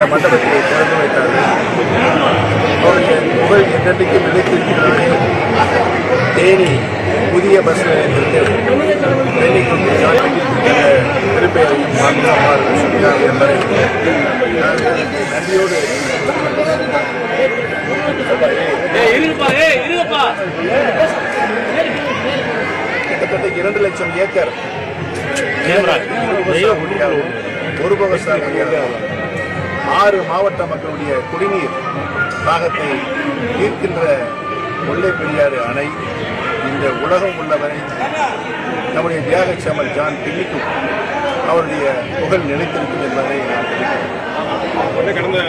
மண்டபத்தை திறந்து வைத்தார்கள் அவருடைய புகழ் என்றென்றைக்கும் நிலைத்திருக்கிறது தேனி புதிய பஸ் நிலையத்திற்கு தேனிக்கும் திருப்பெயரையும் வாங்க அவ்வாறு சொல்கிறார் என்பதை நன்றியோடு கிட்டத்தட்ட இரண்டு லட்சம் ஏக்கர். ஒரு விவசாயிகள் ஆறு மாவட்ட மக்களுடைய குடிநீர் தாகத்தை தீர்க்கின்ற முல்லை பெரியாறு அணை இந்த உலகம் உள்ளவரை நம்முடைய தியாக சமல் ஜான் பின்னிக்கும் அவருடைய புகழ் நிலைத்திருக்கும் என்பதை நான் கடந்த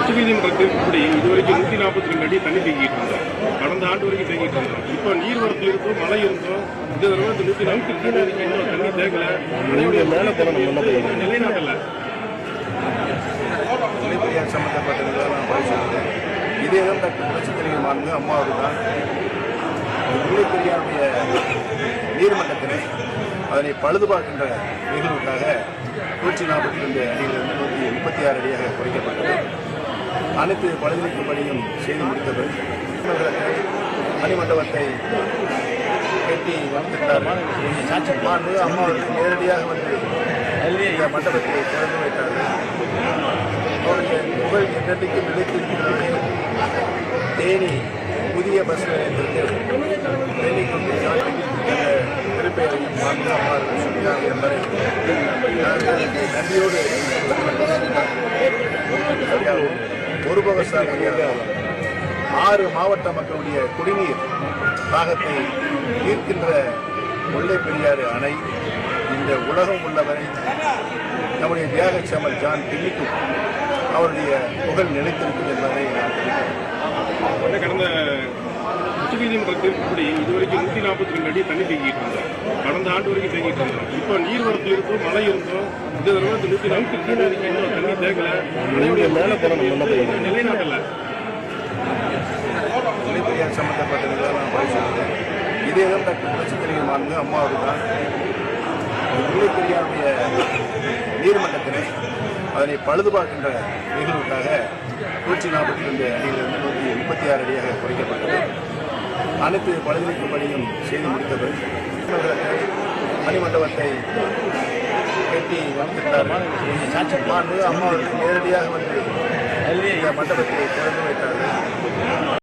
உச்சநீதிமன்ற தீர்ப்புப்படி இதுவரைக்கும் நூத்தி நாற்பத்தி ரெண்டு அடி தண்ணி தேங்கிட்டு இருந்தோம் கடந்த ஆண்டு வரைக்கும் தேங்கிட்டு இருந்தோம் இப்போ நீர்வரத்து இருக்கும் மழை இருந்தோம் இந்த தடவை நூத்தி நாற்பத்தி ரெண்டு வரைக்கும் இன்னும் தண்ணி தேங்கல. அணையுடைய மேல நிலைநாட்டல. இதே தான் டாக்டர் புரட்சி மாண்பு அம்மா அவர்கள் முல்லை பெரியாருடைய நீர்மட்டத்தினை அதனை பழுதுபார்க்கின்ற நிகழ்வுக்காக நூற்றி நாற்பத்தி ரெண்டு அடியிலிருந்து நூற்றி முப்பத்தி ஆறு அடியாக குறைக்கப்பட்டது. அனைத்து பழுதுநீக்கும் பணியும் செய்து முடித்தது மணிமண்டபத்தை கட்டி வளர்த்திருந்தார்கள் மாண்பு அம்மா அவர்கள் நேரடியாக வந்து இந்த மண்டபத்தை திறந்து வைத்தார்கள். அவருடைய புகழ் என்றென்றைக்கும் நிலைத்திருக்கிறது. தேனி புதிய பஸ் நிலையத்திற்கு தேனிக்கும் திருப்பெயரையும் வாங்க அவ்வாறு சொல்கிறார் என்பதை நாங்கள் நன்றியோடு ஒரு விவசாயிகள் ஆறு மாவட்ட மக்களுடைய குடிநீர் தாகத்தை தீர்க்கின்ற முல்லை பெரியாறு அணை இந்த உலகம் உள்ளவரை நம்முடைய தியாக சமல் ஜான் பின்னிக்கும் அவருடைய புகழ் நிலைத்திருக்கும் என்பதை நான் தெரிவிக்கிறேன். கடந்த உச்சநீதிமன்ற தீர்ப்புப்படி இதுவரைக்கும் நூத்தி நாற்பத்தி ரெண்டு அடி தண்ணி தேங்கிட்டு இருந்தோம் கடந்த ஆண்டு வரைக்கும் தேங்கிட்டு இருந்தோம் இப்போ நீர்வரத்து இருக்கும் மழை இருந்தோம் இந்த தடவை நூத்தி நாற்பத்தி ரெண்டு வரைக்கும் இன்னும் தண்ணி தேங்கல. அணையுடைய மேல போன நிலைநாட்டல. முல்லை பெரியார் சம்பந்தப்பட்ட நிகழ்வு பரிசோதனை இதே தான் டாக்டர் புரட்சி தலைவர் மாண்பு அம்மா அவர்கள் முல்லை பெரியாருடைய நீர்மட்டத்தினை அதனை பழுதுபார்க்கின்ற நிகழ்வுக்காக நூற்றி நாற்பத்தி ரெண்டு அடியிலிருந்து நூற்றி முப்பத்தி ஆறு அடியாக குறைக்கப்பட்டது. அனைத்து பழுதுநீக்கும் பணியும் செய்து முடித்தது. மணிமண்டபத்தை கட்டி வளர்த்திருந்தார்கள் மாண்பு அம்மா அவர்கள் நேரடியாக வந்து மண்டபத்தை திறந்து வைத்தார்கள்.